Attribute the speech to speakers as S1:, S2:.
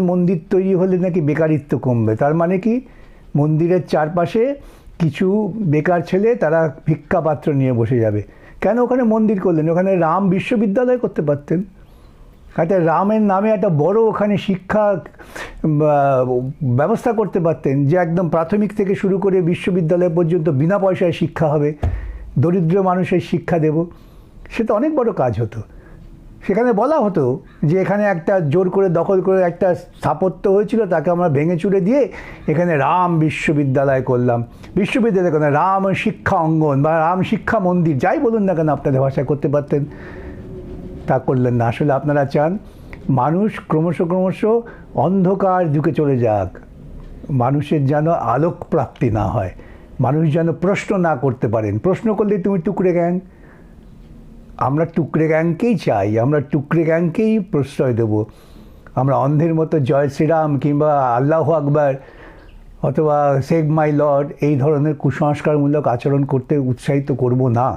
S1: মন্দির তৈরি হলে নাকি বেকারিত্ব কমবে। তার মানে কি? মন্দিরের চারপাশে কিছু বেকার ছেলে তারা ভিক্ষা পাত্র নিয়ে বসে যাবে। কেন ওখানে মন্দির করলেন? ওখানে রাম বিশ্ববিদ্যালয় করতে পারতেন। একটা রামের নামে একটা বড় ওখানে শিক্ষা ব্যবস্থা করতে পারতেন যে একদম প্রাথমিক থেকে শুরু করে বিশ্ববিদ্যালয় পর্যন্ত বিনা পয়সায় শিক্ষা হবে। দরিদ্র মানুষের শিক্ষা দেব। সে তো অনেক বড় কাজ হতো। সেখানে বলা হতো যে এখানে একটা জোর করে দখল করে একটা স্থাপত্য হয়েছিল, তাকে আমরা ভেঙে চুড়ে দিয়ে এখানে রাম বিশ্ববিদ্যালয় করলাম। বিশ্ববিদ্যালয় কেন রাম শিক্ষা অঙ্গন বা রাম শিক্ষা মন্দির, যাই বলুন না কেন আপনাদের ভাষায় করতে পারতেন, তা করলেন না। আসলে আপনারা চান মানুষ ক্রমশ ক্রমশ অন্ধকার যুগে চলে যাক, মানুষের যেন আলোক প্রাপ্তি না হয়, মানুষ যেন প্রশ্ন না করতে পারেন। প্রশ্ন করলে তুমি টুকরে গ্যাং আমরা টুকরে গ্যাংকেই চাই, আমরা টুকরে গ্যাংকেই প্রশ্রয় দেব। আমরা অন্ধের মতো জয় শ্রীরাম কিংবা আল্লাহ আকবর অথবা সেভ মাই লর্ড এই ধরনের কুসংস্কারমূলক আচরণ করতে উৎসাহিত করব না।